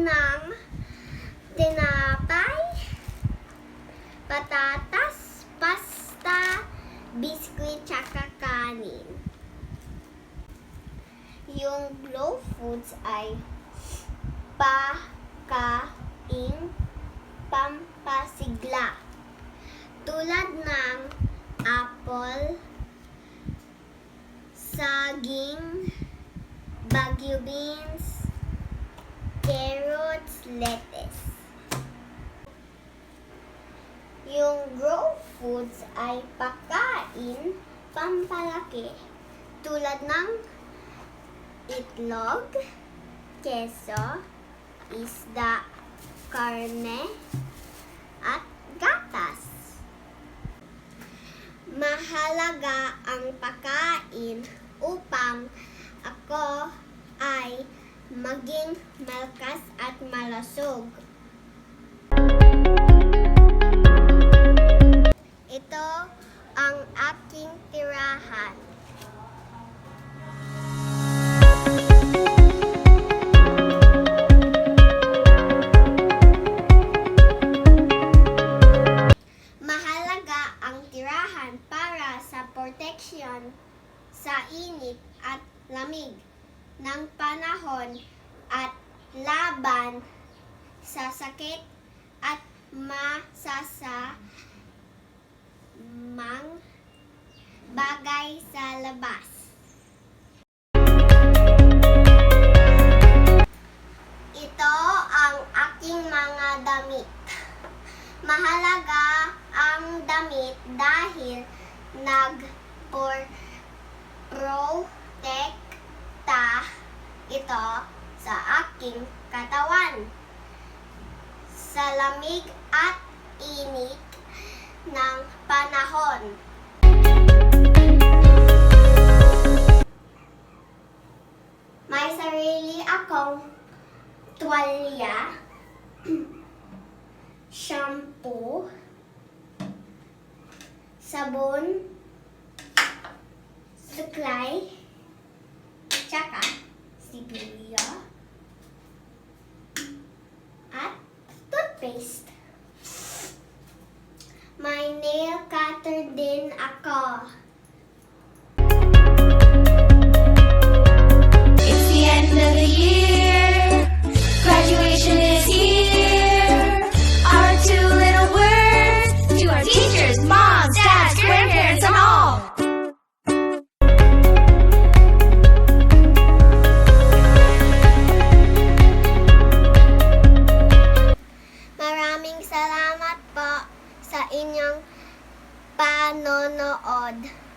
ng tinapay, patatas, pasta, biskuit, tsaka kanin. Yung glow foods ay pakain pampasigla. Tulad ng apple, saging, bagyo beans, carrot, lettuce. Yung raw foods ay pagkain pampalaki tulad ng itlog, keso, isda, karne, at gatas. Mahalaga ang pagkain upang ako ay maging malakas at malasog. Ito ang aking tirahan. Mahalaga ang tirahan para sa protection sa init at lamig ng panahon at laban sa sakit at masasa mang bagay sa labas. Ito ang aking mga damit. Mahalaga ang damit dahil nag protekta ito sa aking katawan sa lamig at init ng panahon. May sarili akong tuwalya, shampoo, sabon, suklay, tsaka sibilyo, at toothpaste. May nail cutter din ako. inyong panonood.